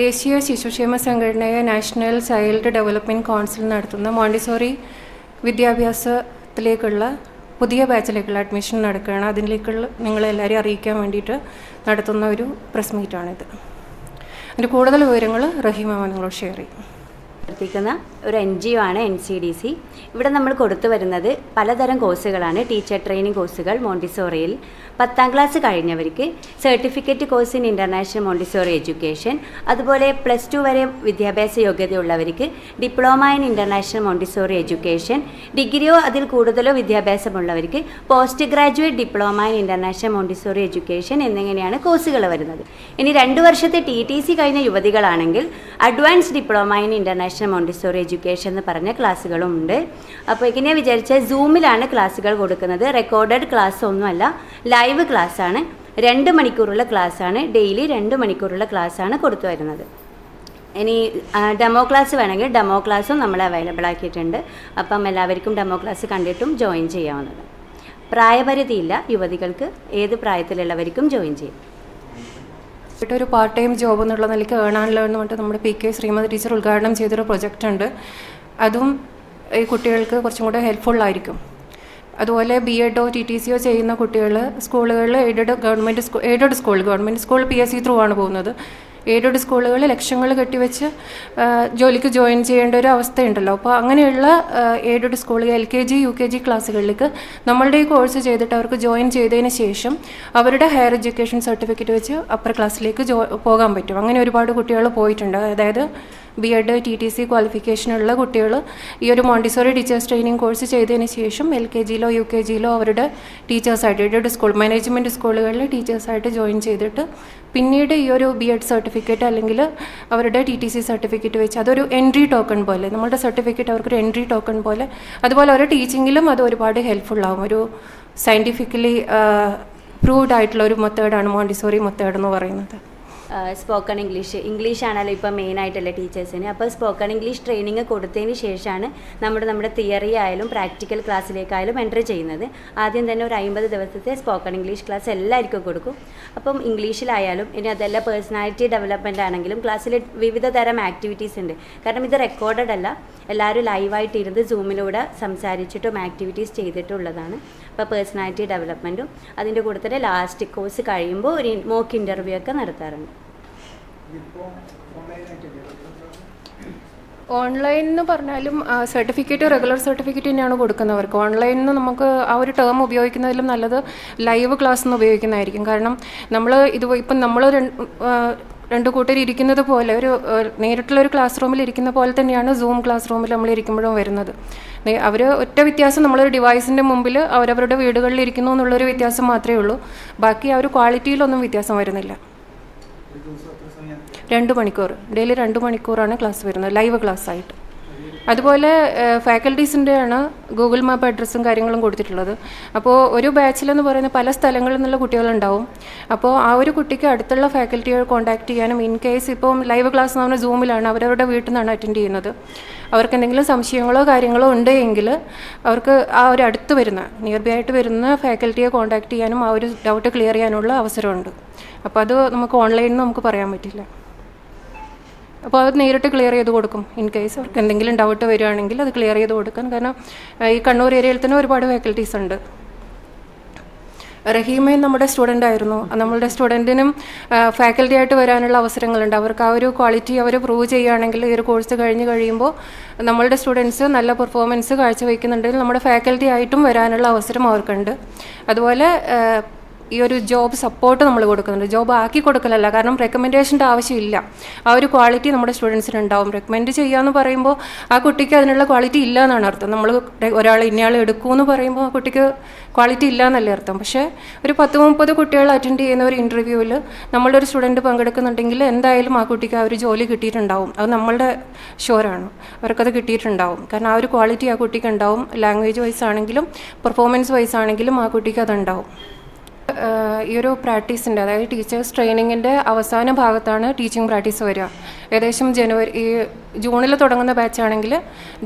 ദേശീയ ശിശുക്ഷേമ സംഘടനയായ നാഷണൽ ചൈൽഡ് ഡെവലപ്മെന്റ് കൗൺസിൽ നടത്തുന്ന മോണ്ടിസോറി വിദ്യാഭ്യാസത്തിലേക്കുള്ള പുതിയ ബാച്ചിലേക്കുള്ള അഡ്മിഷൻ നടക്കുകയാണ്. അതിലേക്കുള്ള നിങ്ങളെല്ലാവരെയും അറിയിക്കാൻ വേണ്ടിയിട്ട് നടത്തുന്ന ഒരു പ്രസ് മീറ്റാണിത്. അതിന്റെ കൂടുതൽ വിവരങ്ങൾ റഹീമ നിങ്ങളോട് ഷെയർ ചെയ്യും. ഒരു എൻ ജി ഒ ആണ് എൻ സി ഡി സി ഇവിടെ നമ്മൾ കൊടുത്തു വരുന്നത് പലതരം കോഴ്സുകളാണ്. ടീച്ചർ ട്രെയിനിങ് കോഴ്സുകൾ മോണ്ടിസോറിയിൽ. പത്താം class കഴിഞ്ഞവർക്ക് certificate course in international Montessori education. അതുപോലെ പ്ലസ് ടു വരെ വിദ്യാഭ്യാസ യോഗ്യതയുള്ളവർക്ക് diploma in international Montessori education. ഡിഗ്രിയോ അതിൽ കൂടുതലോ വിദ്യാഭ്യാസമുള്ളവർക്ക് post graduate diploma in international Montessori education എന്നിങ്ങനെയാണ് കോഴ്സുകൾ വരുന്നത്. ഇനി രണ്ട് വർഷത്തെ ടി ടി സി കഴിഞ്ഞ യുവതികളാണെങ്കിൽ advance diploma in international Montessori education എന്ന് പറഞ്ഞ ക്ലാസ്സുകളും ഉണ്ട് അപ്പോൾ ഇങ്ങനെ വിചാരിച്ചാൽ സൂമിലാണ് ക്ലാസ്സുകൾ കൊടുക്കുന്നത്. റെക്കോർഡഡ് ക്ലാസ് ഒന്നുമല്ല ലൈവ് ക്ലാസ്സാണ് രണ്ട് മണിക്കൂറുള്ള ക്ലാസ്സാണ് ഡെയിലി രണ്ട് മണിക്കൂറുള്ള ക്ലാസ്സാണ് കൊടുത്തു വരുന്നത്. ഇനി ഡെമോ ക്ലാസ് വേണമെങ്കിൽ ഡെമോ ക്ലാസ്സും നമ്മൾ അവൈലബിൾ ആക്കിയിട്ടുണ്ട്. അപ്പം എല്ലാവർക്കും ഡെമോ ക്ലാസ് കണ്ടിട്ടും ജോയിൻ ചെയ്യാവുന്നതാണ് പ്രായപരിധിയില്ല യുവതികൾക്ക്. ഏത് പ്രായത്തിലുള്ളവർക്കും ജോയിൻ ചെയ്യും. ഒരു പാർട്ട് ടൈം ജോബ് എന്നുള്ള നിലയ്ക്ക് ഏണാണല്ലോ എന്ന് പറഞ്ഞിട്ട് നമ്മുടെ പി കെ ശ്രീമതി ടീച്ചർ ഉദ്ഘാടനം ചെയ്തൊരു പ്രൊജക്റ്റ് ഉണ്ട്. അതും ഈ കുട്ടികൾക്ക് കുറച്ചും കൂടെ ഹെൽപ്ഫുൾ ആയിരിക്കും. അതുപോലെ ബി എഡോ ടി ടി സിയോ ചെയ്യുന്ന കുട്ടികൾ സ്കൂളുകളിൽ aided government school aided school government school P S C through ആണ് പോകുന്നത്. എയ്ഡഡ് സ്കൂളുകൾ ലക്ഷങ്ങൾ കെട്ടിവെച്ച് ജോലിക്ക് ജോയിൻ ചെയ്യേണ്ട ഒരു അവസ്ഥയുണ്ടല്ലോ. അപ്പോൾ അങ്ങനെയുള്ള എയ്ഡഡ് സ്കൂളുകൾ L K G U K G ക്ലാസ്സുകളിലേക്ക് നമ്മളുടെ ഈ കോഴ്സ് ചെയ്തിട്ട് അവർക്ക് ജോയിൻ ചെയ്തതിന് ശേഷം അവരുടെ ഹയർ എഡ്യൂക്കേഷൻ സർട്ടിഫിക്കറ്റ് വെച്ച് അപ്പർ ക്ലാസ്സിലേക്ക് ജോ പോകാൻ പറ്റും. അങ്ങനെ ഒരുപാട് കുട്ടികൾ പോയിട്ടുണ്ട്. അതായത് B Ed T T C ക്വാളിഫിക്കേഷനുള്ള കുട്ടികൾ ഈ ഒരു മോണ്ടിസോറി ടീച്ചേഴ്സ് ട്രെയിനിങ് കോഴ്സ് ചെയ്തതിന് ശേഷം എൽ കെ ജിയിലോ യു കെ ജിയിലോ അവരുടെ ടീച്ചേഴ്സായിട്ട് എയ്ഡഡ് സ്കൂൾ മാനേജ്മെന്റ് സ്കൂളുകളിൽ ടീച്ചേഴ്സായിട്ട് ജോയിൻ ചെയ്തിട്ട് പിന്നീട് ഈ ഒരു ബി എഡ് സർട്ടിഫിക്കറ്റ് അല്ലെങ്കിൽ അവരുടെ ടി ടി സി സർട്ടിഫിക്കറ്റ് വെച്ച് അതൊരു എൻട്രി ടോക്കൺ പോലെ നമ്മുടെ സർട്ടിഫിക്കറ്റ് അവർക്കൊരു എൻട്രി ടോക്കൺ പോലെ അതുപോലെ അവരുടെ ടീച്ചിങ്ങിലും അത് ഒരുപാട് ഹെൽപ്ഫുള്ളാകും ഒരു സയന്റിഫിക്കലി പ്രൂവ്ഡ് ആയിട്ടുള്ള ഒരു മെത്തേഡാണ് മോണ്ടിസോറി മെത്തേഡ് എന്ന് പറയുന്നത്. സ്പോക്കൺ ഇംഗ്ലീഷ് ഇംഗ്ലീഷാണല്ലോ ഇപ്പോൾ മെയിൻ ആയിട്ടുള്ള ടീച്ചേഴ്സിന്. അപ്പോൾ സ്പോക്കൺ ഇംഗ്ലീഷ് ട്രെയിനിങ് കൊടുത്തതിന് ശേഷമാണ് നമ്മൾ നമ്മുടെ തിയറി ആയാലും പ്രാക്ടിക്കൽ ക്ലാസ്സിലേക്കായാലും എന്റർ ചെയ്യുന്നത്. ആദ്യം തന്നെ ഒരു അമ്പത് ദിവസത്തെ സ്പോക്കൺ ഇംഗ്ലീഷ് ക്ലാസ് എല്ലാവർക്കും കൊടുക്കും. അപ്പം ഇംഗ്ലീഷിലായാലും ഇനി അതല്ല പേഴ്സണാലിറ്റി ഡെവലപ്മെന്റ് ആണെങ്കിലും ക്ലാസ്സിൽ വിവിധ തരം ആക്ടിവിറ്റീസ് ഉണ്ട്. കാരണം ഇത് റെക്കോർഡഡ് അല്ല. എല്ലാവരും ലൈവായിട്ട് ഇരുന്ന് സൂമിലൂടെ സംസാരിച്ചിട്ടും ആക്ടിവിറ്റീസ് ചെയ്തിട്ടുള്ളതാണ്. അപ്പോൾ പേഴ്സണാലിറ്റി ഡെവലപ്മെന്റും അതിന്റെ കൂടെ തന്നെ ലാസ്റ്റ് കോഴ്സ് കഴിയുമ്പോൾ ഒരു മോക്ക് ഇന്റർവ്യൂ ഒക്കെ നടത്താറുണ്ട്. ഓൺലൈൻ എന്ന് പറഞ്ഞാലും സർട്ടിഫിക്കറ്റ് റെഗുലർ സർട്ടിഫിക്കറ്റ് തന്നെയാണ് കൊടുക്കുന്നവർക്ക്. ഓൺലൈനിൽ നിന്ന് നമുക്ക് ആ ഒരു ടേം ഉപയോഗിക്കുന്നതിലും നല്ലത് ലൈവ് ക്ലാസ് എന്ന് ഉപയോഗിക്കുന്നതായിരിക്കും. കാരണം നമ്മൾ ഇത് ഇപ്പം നമ്മൾ രണ്ട് കൂട്ടർ ഇരിക്കുന്നത് പോലെ ഒരു നേരിട്ടുള്ള ഒരു ക്ലാസ് റൂമിൽ ഇരിക്കുന്ന പോലെ തന്നെയാണ് സൂം ക്ലാസ് റൂമിൽ നമ്മൾ ഇരിക്കുമ്പോഴും വരുന്നത്. അവർ ഒറ്റ വ്യത്യാസം നമ്മളൊരു ഡിവൈസിന്റെ മുമ്പിൽ അവരവരുടെ വീടുകളിൽ ഇരിക്കുന്നു എന്നുള്ളൊരു വ്യത്യാസം മാത്രമേ ഉള്ളൂ. ബാക്കി ആ ഒരു ക്വാളിറ്റിയിലൊന്നും വ്യത്യാസം വരുന്നില്ല. രണ്ട് മണിക്കൂർ. ഡെയിലി രണ്ട് മണിക്കൂറാണ് ക്ലാസ് വരുന്നത്. ലൈവ് ക്ലാസ് ആയിട്ട് അതുപോലെ ഫാക്കൽറ്റീസിന്റെയാണ് ഗൂഗിൾ മാപ്പ് അഡ്രസ്സും കാര്യങ്ങളും കൊടുത്തിട്ടുള്ളത്. അപ്പോൾ ഒരു ബാച്ചിലെന്ന് പറയുന്ന പല സ്ഥലങ്ങളിൽ നിന്നുള്ള കുട്ടികളുണ്ടാവും. അപ്പോൾ ആ ഒരു കുട്ടിക്ക് അടുത്തുള്ള ഫാക്കൽറ്റിയെ കോൺടാക്ട് ചെയ്യാനും ഇൻ കേസ് ഇപ്പം ലൈവ് ക്ലാസ് എന്ന് പറഞ്ഞാൽ സൂമിലാണ് അവരവരുടെ വീട്ടിൽ നിന്നാണ് അറ്റൻഡ് ചെയ്യുന്നത്. അവർക്ക് എന്തെങ്കിലും സംശയങ്ങളോ കാര്യങ്ങളോ ഉണ്ടെങ്കിൽ അവർക്ക് ആ ഒരു അടുത്ത് വരുന്ന നിയർ ബൈ ആയിട്ട് വരുന്ന ഫാക്കൽറ്റിയെ കോൺടാക്ട് ചെയ്യാനും ആ ഒരു ഡൗട്ട് ക്ലിയർ ചെയ്യാനുള്ള അവസരമുണ്ട്. അപ്പോൾ അത് നമുക്ക് ഓൺലൈനിൽ നമുക്ക് പറയാൻ പറ്റില്ല. അപ്പോൾ അത് നേരിട്ട് ക്ലിയർ ചെയ്ത് കൊടുക്കും. ഇൻ കേസ് അവർക്ക് എന്തെങ്കിലും ഡൗട്ട് വരികയാണെങ്കിൽ അത് ക്ലിയർ ചെയ്ത് കൊടുക്കാൻ കാരണം ഈ കണ്ണൂർ ഏരിയയിൽ തന്നെ ഒരുപാട് ഫാക്കൽറ്റീസ് ഉണ്ട്. റഹീമയും നമ്മുടെ സ്റ്റുഡന്റ് ആയിരുന്നു. നമ്മളുടെ സ്റ്റുഡന്റിനും ഫാക്കൽറ്റി ആയിട്ട് വരാനുള്ള അവസരങ്ങളുണ്ട്. അവർക്ക് ആ ഒരു ക്വാളിറ്റി അവർ പ്രൂവ് ചെയ്യുകയാണെങ്കിൽ ഈ ഒരു കോഴ്സ് കഴിഞ്ഞ് കഴിയുമ്പോൾ നമ്മളുടെ സ്റ്റുഡൻസ് നല്ല പെർഫോമൻസ് കാഴ്ചവെക്കുന്നുണ്ടെങ്കിൽ നമ്മുടെ ഫാക്കൽറ്റി ആയിട്ടും വരാനുള്ള അവസരം അവർക്കുണ്ട്. അതുപോലെ ഈ ഒരു ജോബ് സപ്പോർട്ട് നമ്മൾ കൊടുക്കുന്നുണ്ട്. ജോബ് ആക്കി കൊടുക്കലല്ല കാരണം റെക്കമെൻഡേഷന്റെ ആവശ്യമില്ല. ആ ഒരു ക്വാളിറ്റി നമ്മുടെ സ്റ്റുഡൻസിന് ഉണ്ടാവും റെക്കമെൻഡ് ചെയ്യാന്ന് പറയുമ്പോൾ ആ കുട്ടിക്ക് അതിനുള്ള ക്വാളിറ്റി ഇല്ല എന്നാണ് അർത്ഥം നമ്മൾ ഒരാൾ ഇന്നയാൾ എടുക്കുമെന്ന് പറയുമ്പോൾ ആ കുട്ടിക്ക് ക്വാളിറ്റി ഇല്ല എന്നല്ലേ അർത്ഥം. പക്ഷേ ഒരു പത്ത് മുപ്പത് കുട്ടികൾ അറ്റൻഡ് ചെയ്യുന്ന ഒരു ഇന്റർവ്യൂവിൽ നമ്മളുടെ ഒരു സ്റ്റുഡന്റ് പങ്കെടുക്കുന്നുണ്ടെങ്കിൽ എന്തായാലും ആ കുട്ടിക്ക് ആ ഒരു ജോലി കിട്ടിയിട്ടുണ്ടാവും. അത് നമ്മളുടെ ഷുവറാണ് അവർക്കത് കിട്ടിയിട്ടുണ്ടാവും. കാരണം ആ ഒരു ക്വാളിറ്റി ആ കുട്ടിക്ക് ഉണ്ടാവും. ലാംഗ്വേജ് വൈസ് ആണെങ്കിലും പെർഫോമൻസ് വൈസ് ആണെങ്കിലും ആ കുട്ടിക്ക് അതുണ്ടാവും. ഈ ഒരു പ്രാക്ടീസിന്റെ അതായത് ടീച്ചേഴ്സ് ട്രെയിനിങ്ങിന്റെ അവസാന ഭാഗത്താണ് ടീച്ചിങ് പ്രാക്ടീസ് വരിക. ഏകദേശം ജനുവരി ഈ ജൂണിൽ തുടങ്ങുന്ന ബാച്ച് ആണെങ്കിൽ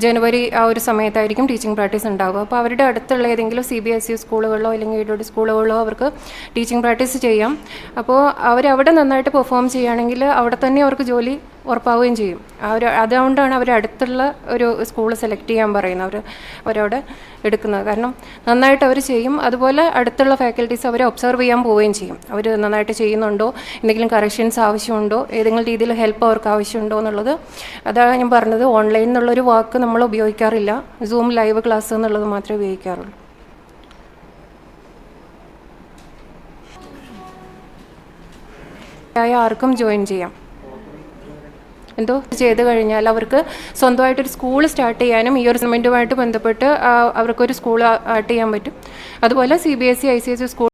ജനുവരി ആ ഒരു സമയത്തായിരിക്കും ടീച്ചിങ് പ്രാക്ടീസ് ഉണ്ടാവുക. അപ്പോൾ അവരുടെ അടുത്തുള്ള ഏതെങ്കിലും സി ബി എസ് ഇ സ്കൂളുകളിലോ അല്ലെങ്കിൽ എയ്ഡഡ് സ്കൂളുകളിലോ അവർക്ക് ടീച്ചിങ് പ്രാക്ടീസ് ചെയ്യാം. അപ്പോൾ അവരവിടെ നന്നായിട്ട് പെർഫോം ചെയ്യുകയാണെങ്കിൽ അവിടെ തന്നെ അവർക്ക് ജോലി ഉറപ്പാവുകയും ചെയ്യും. അവർ അതുകൊണ്ടാണ് അവർ അടുത്തുള്ള ഒരു സ്കൂൾ സെലക്ട് ചെയ്യാൻ പറയുന്നത്. അവർ അവരവിടെ എടുക്കുന്നത്. കാരണം നന്നായിട്ട് അവർ ചെയ്യും. അതുപോലെ അടുത്തുള്ള ഫാക്കൽറ്റീസ് അവരെ ഒബ്സർവ് ചെയ്യാൻ പോവുകയും ചെയ്യും. അവർ നന്നായിട്ട് ചെയ്യുന്നുണ്ടോ? എന്തെങ്കിലും കറക്ഷൻസ് ആവശ്യമുണ്ടോ? ഏതെങ്കിലും രീതിയിൽ ഹെൽപ്പ് അവർക്ക് ആവശ്യമുണ്ടോ എന്നുള്ളത് അതാണ് ഞാൻ പറഞ്ഞത്. ഓൺലൈൻ എന്നുള്ളൊരു വാക്ക് നമ്മൾ ഉപയോഗിക്കാറില്ല. സൂം ലൈവ് ക്ലാസ് എന്നുള്ളത് മാത്രമേ ഉപയോഗിക്കാറുള്ളൂ. ആർക്കും ജോയിൻ ചെയ്യാം. എന്തോ ചെയ്ത് കഴിഞ്ഞാൽ അവർക്ക് സ്വന്തമായിട്ടൊരു സ്കൂൾ സ്റ്റാർട്ട് ചെയ്യാനും ഈ ഒരു സിമെന്റുമായിട്ട് ബന്ധപ്പെട്ട് അവർക്കൊരു സ്കൂൾ ആർട്ട് ചെയ്യാൻ പറ്റും. അതുപോലെ C B S C I C S C school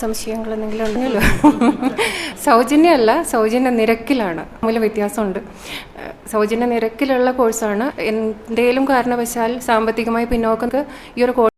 സംശയങ്ങൾ എന്തെങ്കിലും ഉണ്ടല്ലോ സൗജന്യമല്ല സൗജന്യ നിരക്കിലാണ്. മൂലം വ്യത്യാസമുണ്ട്. സൗജന്യ നിരക്കിലുള്ള കോഴ്സാണ് എന്തെങ്കിലും കാരണവശാൽ സാമ്പത്തികമായി പിന്നോക്കം ഈ ഒരു കോഴ്സ്